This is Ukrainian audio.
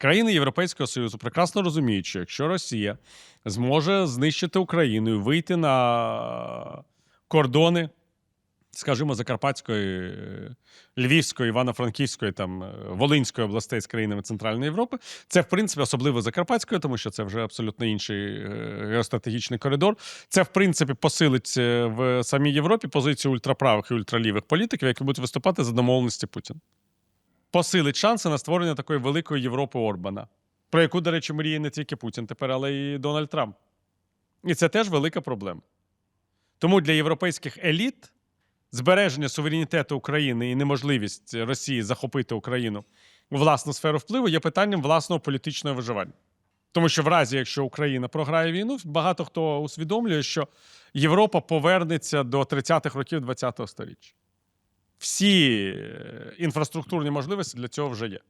Країни Європейського Союзу прекрасно розуміють, що якщо Росія зможе знищити Україну і вийти на кордони, скажімо, Закарпатської, Львівської, Івано-Франківської, там е, Волинської областей з країнами Центральної Європи, це в принципі особливо Закарпатської, тому що це вже абсолютно інший е, геостратегічний коридор. Це в принципі посилить е, в самій Європі позицію ультраправих і ультралівих політиків, які будуть виступати за домовленості Путіна. Посилить шанси на створення такої великої Європи Орбана, про яку, до речі, мріє не тільки Путін тепер, але й Дональд Трамп. І це теж велика проблема. Тому для європейських еліт збереження суверенітету України і неможливість Росії захопити Україну у власну сферу впливу є питанням власного політичного виживання. Тому що в разі, якщо Україна програє війну, багато хто усвідомлює, що Європа повернеться до 30-х років ХХ століття. Всі е, інфраструктурні можливості для цього вже є.